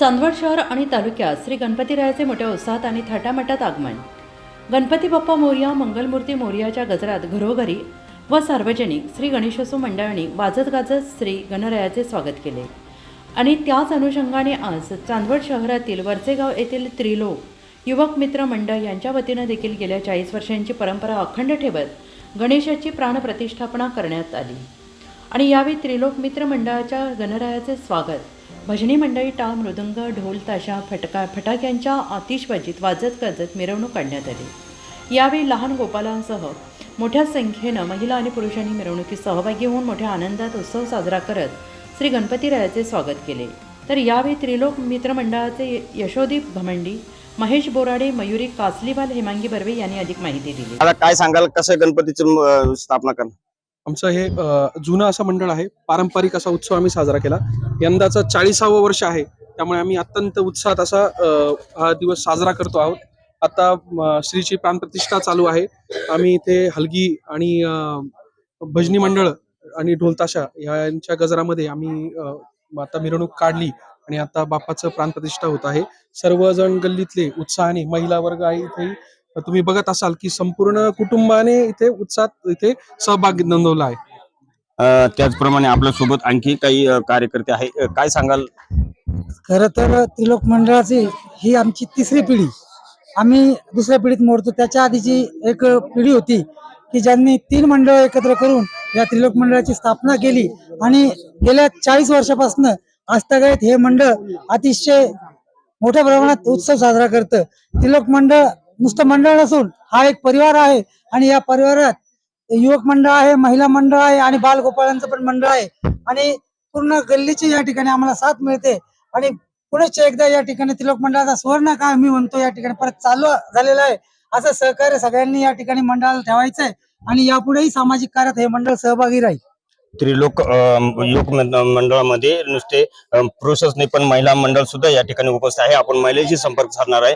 चांदवड शहर आणि तालुक्यात श्री गणपतीरायाचे मोठ्या उत्साहात आणि थाटामाटात आगमन. गणपती बाप्पा मोर्या मंगलमूर्ती मोर्याच्या गजरात घरोघरी व सार्वजनिक श्री गणेशोत्सव मंडळांनी वाजत गाजत श्री गणरायाचे स्वागत केले. आणि त्याच अनुषंगाने आज चांदवड शहरातील वरचेगाव येथील त्रिलोक युवक मित्र मंडळ यांच्या वतीनं देखील गेल्या चाळीस वर्षांची परंपरा अखंड ठेवत गणेशाची प्राणप्रतिष्ठापना करण्यात आली. आणि यावेळी त्रिलोक मित्र मंडळाच्या गणरायाचे स्वागत भजनी मंडळी टाळ मृदंग ढोल ताशा फटका फटाक्यांच्या आतिषबाजीत वाजत गाजत मिरवणूक काढण्यात आली. यावेळी लहान गोपालांसह मोठ्या संख्येनं महिला आणि पुरुषांनी मिरवणुकीत सहभागी होऊन मोठ्या आनंदात उत्सव साजरा करत श्री गणपतीरायाचे स्वागत केले. तर यावेळी त्रिलोक मित्रमंडळाचे यशोदीप भमंडी महेश बोराडे मयुरी कासलीवाल हेमांगी बर्वे यांनी अधिक माहिती दिली. आता काय सांगाल? कसं गणपतीची स्थापना करणार? आमचं हे जुनं असं मंडळ आहे. पारंपरिक असा उत्सव आम्ही साजरा केला. यंदाचा चाळीसावं वर्ष आहे. त्यामुळे आम्ही अत्यंत उत्साहात असा हा दिवस साजरा करतो आहोत. आता श्रीची श्रीची प्राणप्रतिष्ठा चालू आहे. आम्ही इथे हलगी आणि भजनी मंडळ आणि ढोलताशा यांच्या गजरामध्ये आम्ही आता मिरवणूक काढली आणि आता बाप्पाचं प्राणप्रतिष्ठा होत आहे. सर्वजण गल्लीतले उत्साहाने महिला वर्ग आहे इथे तुम्ही बघत असाल की संपूर्ण कुटुंबाने इथे उत्साहात इथे सहभाग नोंदवला आहे. अं, त्याचप्रमाणे आपल्यासोबत आणखी काही कार्यकर्ते आहे. काय सांगाल? खर तर त्रिलोक मंडळाची ही आमची तिसरी पिढी. आम्ही दुसऱ्या पिढीत मोडतो. त्याच्या आधीची एक पिढी होती की ज्यांनी तीन मंडळ एकत्र करून या त्रिलोक मंडळाची स्थापना केली. आणि गेल्या चाळीस वर्षापासून आजतागायत हे मंडळ अतिशय मोठ्या प्रमाणात उत्सव साजरा करतं. त्रिलोक मंडळ नुसतं मंडळ नसून हा एक परिवार आहे आणि या परिवारात युवक मंडळ आहे महिला मंडळ आहे आणि बालगोपाळांचं पण मंडळ आहे. आणि पूर्ण गल्लीची या ठिकाणी आम्हाला साथ मिळते. आणि पुणेच एकदा या ठिकाणी तिलोक मंडळाचा सुवर्ण काय मी म्हणतो या ठिकाणी परत चालू झालेलं आहे. असं सहकार्य सगळ्यांनी या ठिकाणी मंडळाला ठेवायचं आहे आणि यापुढेही सामाजिक कार्यात हे मंडळ सहभागी राहील. त्रिलोक मंड- मंडळामध्ये नुसते पुरुषच नाही पण महिला मंडळ सुद्धा या ठिकाणी उपस्थित आहे. आपण महिलेशी संपर्क साधणार आहे.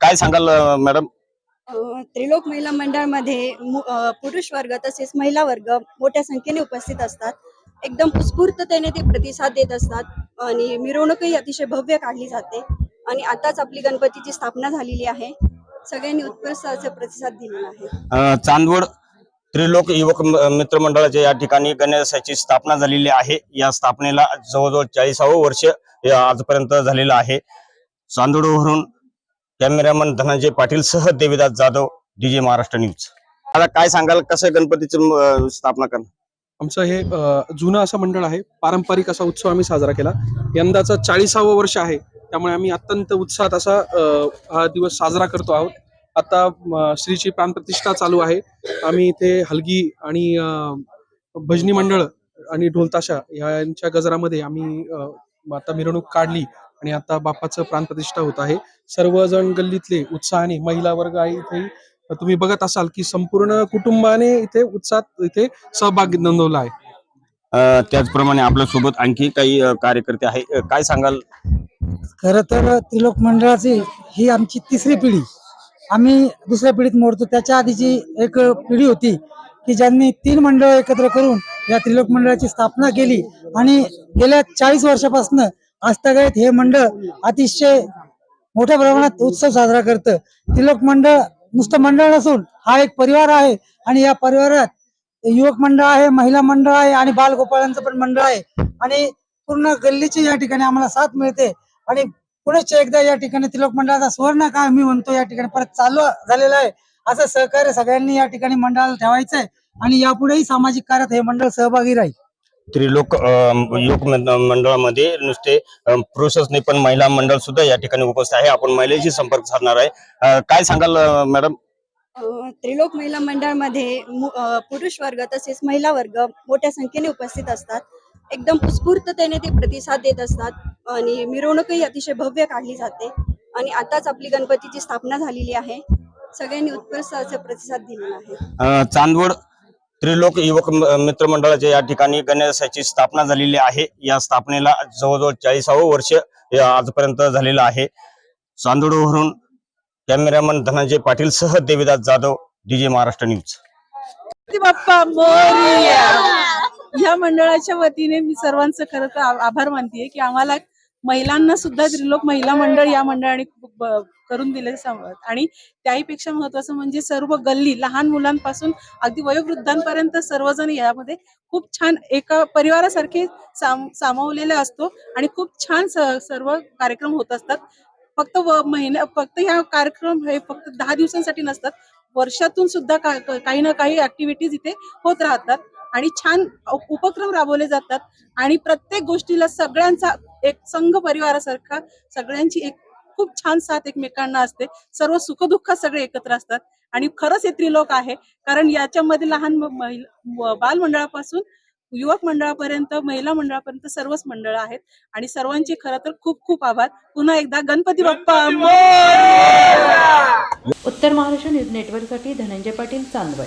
काय सांगाल मॅडम? त्रिलोक महिला मंडळामध्ये पुरुष वर्ग तसेच महिला वर्ग मोठ्या संख्येने उपस्थित असतात. एकदम उत्स्फूर्ततेने ते प्रतिसाद देत असतात आणि मिरवणूकही अतिशय भव्य काढली जाते. आणि आताच आपली गणपतीची स्थापना झालेली आहे. सगळ्यांनी उत्कृष्ट असा प्रतिसाद दिलेला आहे. चांदवड त्रिलोक युवक मित्र मंडळाच्या या ठिकाणी गणेशाची स्थापना झालेली आहे. या स्थापनेला जवळजवळ चाळीसावं वर्ष आजपर्यंत झालेलं आहे. चांदोडवरून कॅमेरामन धनंजय पाटील सह देवीदास जाधव डीजे महाराष्ट्र न्यूज. आता काय सांगाल? कसं गणपतीची स्थापना करणार आमचं हे जुनं असं मंडळ आहे. पारंपरिक असा उत्सव आम्ही साजरा केला. यंदाचं चाळीसावं वर्ष आहे. त्यामुळे आम्ही अत्यंत उत्साहात असा हा दिवस साजरा करतो आहोत. आता श्रीची प्राणप्रतिष्ठा चालू आहे. आम्ही इथे हलगी आणि भजनी मंडळ आणि ढोलताशा यांच्या गजरामध्ये आम्ही अ, आता मिरवणूक काढली आणि आता बाप्पाचं प्राणप्रतिष्ठा होत आहे. सर्वजण गल्लीतले उत्साहाने महिला वर्ग आहे इथे तुम्ही बघत असाल की संपूर्ण कुटुंबाने इथे उत्साहात इथे सहभाग नोंदवला आहे. अं, त्याचप्रमाणे आपल्यासोबत आणखी काही कार्यकर्ते आहे. काय सांगाल? खर तर त्रिलोक मंडळाची ही आमची तिसरी पिढी. आम्ही दुसऱ्या पिढीत मोडतो. त्याच्या आधीची एक पिढी होती की ज्यांनी तीन मंडळ एकत्र करून या त्रिलोक मंडळाची स्थापना केली. आणि गेल्या चाळीस वर्षापासून आजतागायत हे मंडळ अतिशय मोठ्या प्रमाणात उत्सव साजरा करतं. त्रिलोक मंडळ नुसतं मंडळ नसून हा एक परिवार आहे. आणि या परिवारात युवक मंडळ आहे महिला मंडळ आहे आणि बालगोपाळांचं पण मंडळ आहे. आणि पूर्ण गल्लीची या ठिकाणी आम्हाला साथ मिळते. आणि पुढेच एकदा या ठिकाणी त्रिलोक मंडळाचा सुवर्ण काळ मी म्हणतो या ठिकाणी परत चालू झालेला आहे. असं सहकार्य सगळ्यांनी या ठिकाणी मंडळाला ठेवायचं आहे आणि यापुढेही सामाजिक कार्यात हे मंडळ सहभागी राहील. त्रिलोक मंड- मंडळामध्ये नुसते पुरुषच नाही पण महिला मंडळ सुद्धा या ठिकाणी उपस्थित आहे. आपण महिलेशी संपर्क साधणार आहे. काय सांगाल मॅडम? त्रिलोक महिला मंडळामध्ये पुरुष वर्ग तसेच महिला वर्ग मोठ्या संख्येने उपस्थित असतात. एकदम उत्स्फूर्ततेने ते प्रतिसाद देत असतात. आणि मिरवणूकही अतिशय भव्य काढली जाते. आणि आताच आपली गणपतीची स्थापना झालेली आहे. सगळ्यांनी उत्कृष्ट असा प्रतिसाद दिलेला आहे चांदवड त्रिलोक युवक मित्र मंडळाच्या या ठिकाणी गणेशाची स्थापना झालेली आहे. या स्थापनेला जवळजवळ चाळीसावं वर्ष या आजपर्यंत झालेलं आहे. चांदोडवरून कॅमेरामन धनंजय पाटील सह देविदास जाधव डीजे महाराष्ट्र न्यूज. बाप्पा मोरया. या मंडळाच्या वतीने मी सर्वांचं खरं तर आभार मानतेय की आम्हाला महिलांना सुद्धा त्रिलोक महिला मंडळ या मंडळाने करून दिले सम- आणि त्याहीपेक्षा महत्वाचं म्हणजे सर्व गल्ली लहान मुलांपासून अगदी वयोवृद्धांपर्यंत सर्वजण यामध्ये खूप छान एका परिवारासारखे साम सामावलेले असतो आणि खूप छान सर्व कार्यक्रम होत असतात. फक्त व महिन्या फक्त ह्या कार्यक्रम हे फक्त दहा दिवसांसाठी नसतात. वर्षातून सुद्धा काही ना काही ऍक्टिव्हिटीज इथे होत राहतात. आणि छान उप- उपक्रम राबवले जातात. आणि प्रत्येक गोष्टीला सगळ्यांचा एक संघ परिवारासारखा सगळ्यांची एक खूप छान साथ एकमेकांना असते. सर्व सुखदुःखात सगळे एकत्र असतात. आणि खरंच हे त्रिलोक आहे. कारण याच्यामध्ये लहान म- महिला व- बालमंडळापासून युवक मंडळापर्यंत महिला मंडळापर्यंत सर्वच मंडळ आहेत. आणि सर्वांचे खरं तर खूप खूप आभार. पुन्हा एकदा गणपती बाप्पा. मोरया! उत्तर महाराष्ट्र न्यूज नेटवर्कसाठी धनंजय पाटील चांदवड.